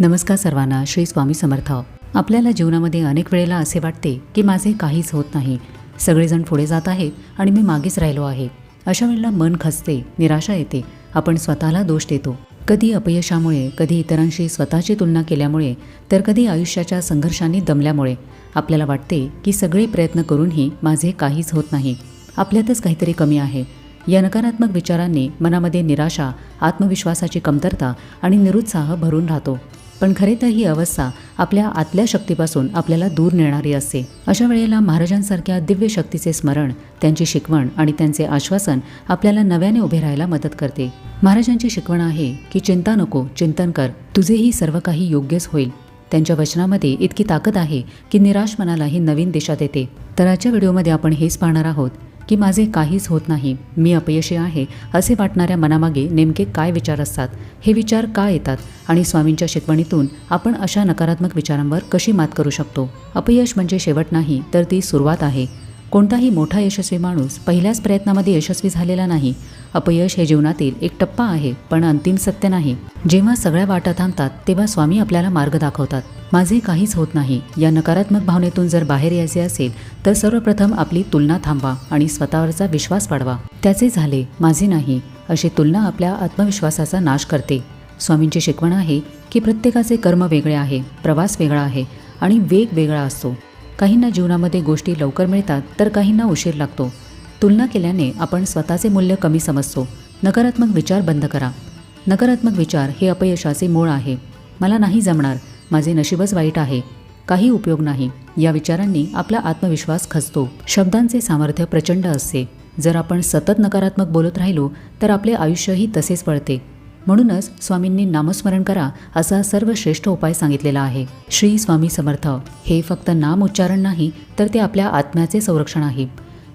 नमस्कार सर्वांना श्री स्वामी समर्थ. आपल्याला जीवनामध्ये अनेक वेळेला असे वाटते की माझे काहीच होत नाही. सगळेजण पुढे जात आहेत आणि मी मागेच राहिलो आहे. अशा वेळेला मन खचते निराशा येते. आपण स्वतःला दोष देतो. कधी अपयशामुळे कधी इतरांशी स्वतःची तुलना केल्यामुळे तर कधी आयुष्याच्या संघर्षांनी दमल्यामुळे. आपल्याला वाटते की सगळे प्रयत्न करूनही माझे काहीच होत नाही. आपल्यातच काहीतरी कमी आहे. या नकारात्मक विचारांनी मनामध्ये निराशा आत्मविश्वासाची कमतरता आणि निरुत्साह भरून राहतो. पण खरे तर ही अवस्था आपल्या आतल्या शक्तीपासून आपल्याला दूर नेणारी असते. अशा वेळेला महाराजांसारख्या दिव्य शक्तीचे स्मरण त्यांची शिकवण आणि त्यांचे आश्वासन आपल्याला नव्याने उभे राहायला मदत करते. महाराजांची शिकवण आहे की चिंता नको चिंतन कर. तुझेही सर्व काही योग्यच होईल. त्यांच्या वचनामध्ये इतकी ताकद आहे की निराश मनालाही नवीन दिशा देते. तर आजच्या व्हिडिओमध्ये आपण हेच पाहणार आहोत. की माझे काहीच होत नाही. मी अपयशी आहे असे वाटणाऱ्या मनामागे नेमके काय विचार असतात? हे विचार का येतात? आणि स्वामींच्या शिकवणीतून आपण अशा नकारात्मक विचारांवर कशी मात करू शकतो? अपयश म्हणजे शेवट नाही तर ती सुरुवात आहे. कोणताही मोठा यशस्वी माणूस पहिल्याच प्रयत्नामध्ये यशस्वी झालेला नाही. अपयश हे जीवनातील एक टप्पा आहे पण अंतिम सत्य नाही. जेव्हा सगळ्या वाटा थांबतात तेव्हा स्वामी आपल्याला मार्ग दाखवतात. माझे काहीच होत नाही. या नकारात्मक भावनेतून जर बाहेर यायचे असेल तर सर्वप्रथम आपली तुलना थांबवा आणि स्वतःवरचा विश्वास वाढवा. त्याचे झाले माझे नाही अशी तुलना आपल्या आत्मविश्वासाचा नाश करते. स्वामींची शिकवण आहे की प्रत्येकाचे कर्म वेगळे आहे प्रवास वेगळा आहे आणि वेग वेगळा असतो. काहींना जीवनामध्ये गोष्टी लवकर मिळतात तर काहींना उशीर लागतो. तुलना केल्याने आपण स्वतःचे मूल्य कमी समजतो. नकारात्मक विचार बंद करा. नकारात्मक विचार हे अपयशाचे मूळ आहे. मला नाही जमणार. माझे नशीबच वाईट आहे. काही उपयोग नाही. या विचारांनी आपला आत्मविश्वास खचतो. शब्दांचे सामर्थ्य प्रचंड असते. जर आपण सतत नकारात्मक बोलत राहिलो तर आपले आयुष्यही तसेच पळते म्हणूनच स्वामींनी नामस्मरण करा असा सर्वश्रेष्ठ उपाय सांगितलेला आहे. श्री स्वामी समर्थ हे फक्त नाम उच्चारण नाही तर ते आपल्या आत्म्याचे संरक्षण आहे.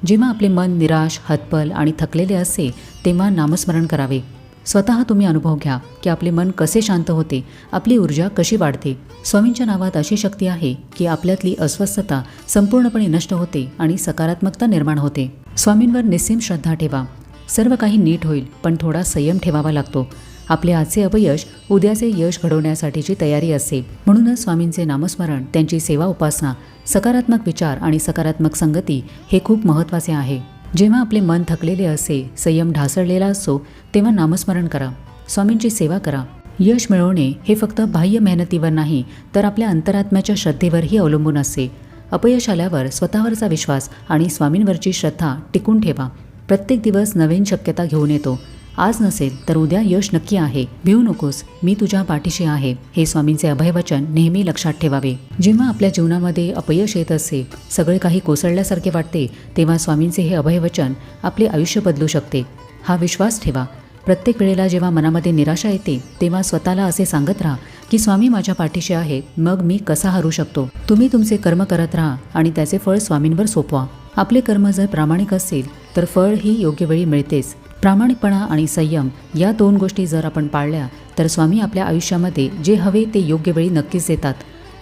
जेव्हा आपले मन निराश हतबल आणि थकलेले असते तेव्हा नामस्मरण करावे. स्वतः तुम्ही अनुभव घ्या की आपले मन कसे शांत होते आपली ऊर्जा कशी वाढते. स्वामींच्या नावात अशी शक्ती आहे की आपल्यातली अस्वस्थता संपूर्णपणे नष्ट होते आणि सकारात्मकता निर्माण होते. स्वामींवर निस्सीम श्रद्धा ठेवा. सर्व काही नीट होईल पण थोडा संयम ठेवावा लागतो. आपले आजचे अपयश उद्याचे यश घडवण्यासाठीची तयारी असते. म्हणूनच स्वामींचे नामस्मरण त्यांची सेवा उपासना सकारात्मक विचार आणि सकारात्मक संगती हे खूप महत्त्वाचे आहे. जेव्हा आपले मन थकलेले असे संयम ढासळलेला असो तेव्हा नामस्मरण करा. स्वामींची सेवा करा. यश मिळवणे हे फक्त बाह्य मेहनतीवर नाही तर आपल्या अंतरात्म्याच्या श्रद्धेवरही अवलंबून असते. अपयश आल्यावर स्वतःवरचा विश्वास आणि स्वामींवरची श्रद्धा टिकून ठेवा. प्रत्येक दिवस नवीन शक्यता घेऊन येतो. आज नसेल तर उद्या यश नक्की आहे. भिवू नकोस मी तुझ्या पाठीशी आहे. हे स्वामींचे अभयवचन नेहमी लक्षात ठेवावे. जेव्हा आपल्या जीवनामध्ये अपयश येत असते सगळे काही कोसळल्यासारखे वाटते तेव्हा स्वामींचे हे अभयवचन आपले आयुष्य बदलू शकते. हा विश्वास ठेवा. प्रत्येक वेळेला जेव्हा मनामध्ये निराशा येते तेव्हा स्वतःला असे सांगत राहा की स्वामी माझ्या पाठीशी आहेत मग मी कसा हरू शकतो? तुम्ही तुमचे कर्म करत राहा आणि त्याचे फळ स्वामींवर सोपवा. आपले कर्म जर प्रामाणिक असतील तर फळ ही योग्य वेळी मिळतेच. प्रामाणिकपणा आणि संयम या दोन गोष्टी जर आपण पाळल्या तर स्वामी आपल्या आयुष्यामध्ये जे हवे ते योग्य वेळी नक्कीच देतात.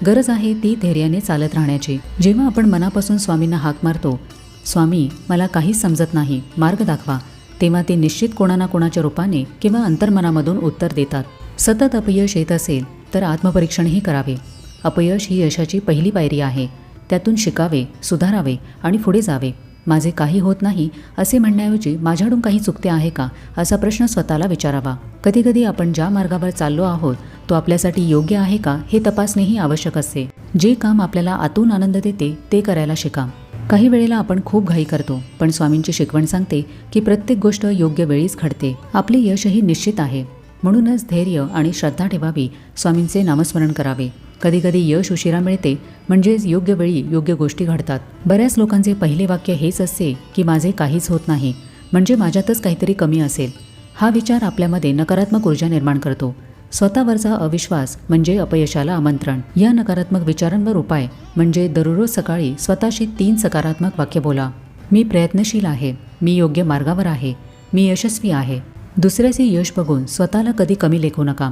गरज आहे ती धैर्याने चालत राहण्याची. जेव्हा आपण मनापासून स्वामींना हाक मारतो स्वामी मला काहीच समजत नाही मार्ग दाखवा. तेव्हा ते निश्चित कोणा ना कोणाच्या रूपाने किंवा अंतर्मनामधून उत्तर देतात. सतत अपयश येत असेल तर आत्मपरीक्षणही करावे. अपयश ही यशाची पहिली पायरी आहे. त्यातून शिकावे सुधारावे आणि पुढे जावे. माझे काही होत नाही असे म्हणण्याऐवजी माझ्याकडून काही चुकते आहे का असा प्रश्न स्वतःला विचारावा. कधीकधी आपण ज्या मार्गावर चाललो आहोत तो आपल्यासाठी योग्य आहे का हे तपासणेही आवश्यक असते. जे काम आपल्याला आतून आनंद देते ते करायला शिका. काही वेळेला आपण खूप घाई करतो पण स्वामींची शिकवण सांगते की प्रत्येक गोष्ट योग्य वेळीच घडते. आपले यशही निश्चित आहे. म्हणूनच धैर्य आणि श्रद्धा ठेवावी. स्वामींचे नामस्मरण करावे. कधीकधी यश उशिरा मिळते म्हणजेच योग्य वेळी योग्य गोष्टी घडतात. बऱ्याच लोकांचे पहिले वाक्य हेच असते की माझे काहीच होत नाही म्हणजे माझ्यातच काहीतरी कमी असेल. हा विचार आपल्यामध्ये नकारात्मक ऊर्जा निर्माण करतो. स्वतःवरचा अविश्वास म्हणजे अपयशाला आमंत्रण. या नकारात्मक विचारांवर उपाय म्हणजे दररोज सकाळी स्वतःशी तीन सकारात्मक वाक्य बोला. मी प्रयत्नशील आहे मी योग्य मार्गावर आहे मी यशस्वी आहे. दुसऱ्याचे यश बघून स्वतःला कधी कमी लेखू नका.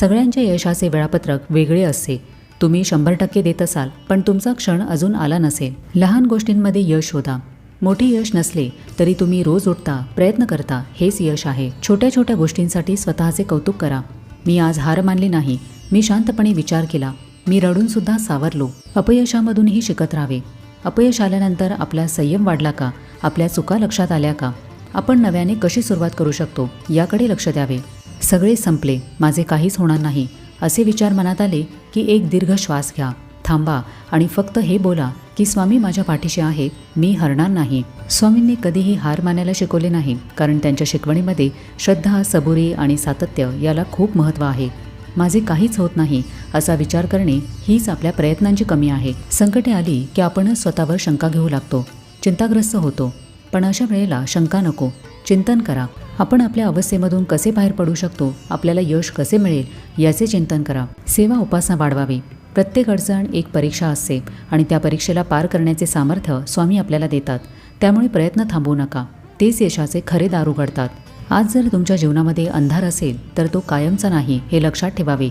सगळ्यांच्या यशाचे वेळापत्रक वेगळे असते. तुम्ही शंभर टक्के देत असाल पण तुमचा क्षण अजून आला नसेल. लहान गोष्टींमध्ये यश शोधा. मोठे यश नसले तरी तुम्ही रोज उठता प्रयत्न करता हेच यश आहे. छोट्या छोट्या गोष्टींसाठी स्वतःचे कौतुक करा. मी आज हार मानली नाही मी शांतपणे विचार केला. मी रडून सुद्धा सावरलो. अपयशामधूनही शिकत राहावे. अपयश आल्यानंतर आपला संयम वाढला का? आपल्या चुका लक्षात आल्या का? आपण नव्याने कशी सुरुवात करू शकतो? याकडे लक्ष द्यावे. सगळे संपले माझे काहीच होणार नाही असे विचार मनात आले की एक दीर्घ श्वास घ्या थांबा आणि फक्त हे बोला की स्वामी माझ्या पाठीशी आहेत मी हरणार नाही. स्वामींनी कधीही हार मानायला शिकवले नाही कारण त्यांच्या शिकवणीमध्ये श्रद्धा सबुरी आणि सातत्य याला खूप महत्त्व आहे. माझे काहीच होत नाही असा विचार करणे हीच आपल्या प्रयत्नांची कमी आहे. संकटे आली की आपणच स्वतःवर शंका घेऊ लागतो चिंताग्रस्त होतो. पण अशा वेळेला शंका नको चिंतन करा. आपण आपल्या अवस्थेमधून कसे बाहेर पडू शकतो आपल्याला यश कसे मिळेल याचे चिंतन करा. सेवा उपासना वाढवावी. प्रत्येक अडचण एक परीक्षा असते आणि त्या परीक्षेला पार करण्याचे सामर्थ्य स्वामी आपल्याला देतात. त्यामुळे प्रयत्न थांबवू नका. तेच यशाचे खरे दार उघडतात. आज जर तुमच्या जीवनामध्ये अंधार असेल तर तो कायमचा नाही हे लक्षात ठेवावे.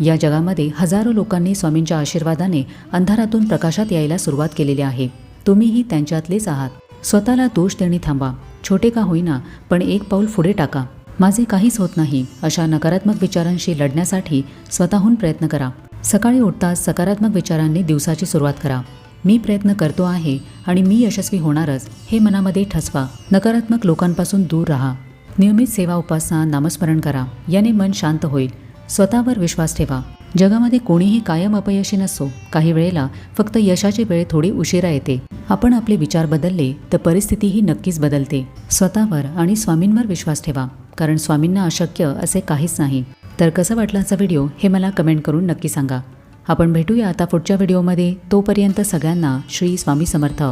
या जगामध्ये हजारो लोकांनी स्वामींच्या आशीर्वादाने अंधारातून प्रकाशात यायला सुरुवात केलेली आहे. तुम्हीही त्यांच्यातलेच आहात. स्वतःला दोष देणे थांबा. छोटे का होईना पण एक पाऊल पुढे टाका. माझे काहीच होत नाही अशा नकारात्मक विचारांशी लढण्यासाठी स्वतःहून प्रयत्न करा. सकाळी उठताच सकारात्मक विचारांनी दिवसाची सुरुवात करा. मी प्रयत्न करतो आहे आणि मी यशस्वी होणारच हे मनामध्ये ठसवा. नकारात्मक लोकांपासून दूर राहा. नियमित सेवा उपासना नामस्मरण करा. याने मन शांत होईल. स्वतःवर विश्वास ठेवा. जगामध्ये कोणीही कायम अपयशी नसतो काही वेळेला फक्त यशाची वेळ थोडी उशिरा येते. आपण आपले विचार बदलले तर परिस्थितीही नक्कीच बदलते. स्वतःवर आणि स्वामींवर विश्वास ठेवा कारण स्वामींना अशक्य असे काहीच नाही. तर कसं वाटलं व्हिडिओ हे मला कमेंट करून नक्की सांगा. आपण भेटूया आता पुढच्या व्हिडिओमध्ये. तोपर्यंत सगळ्यांना श्री स्वामी समर्थ.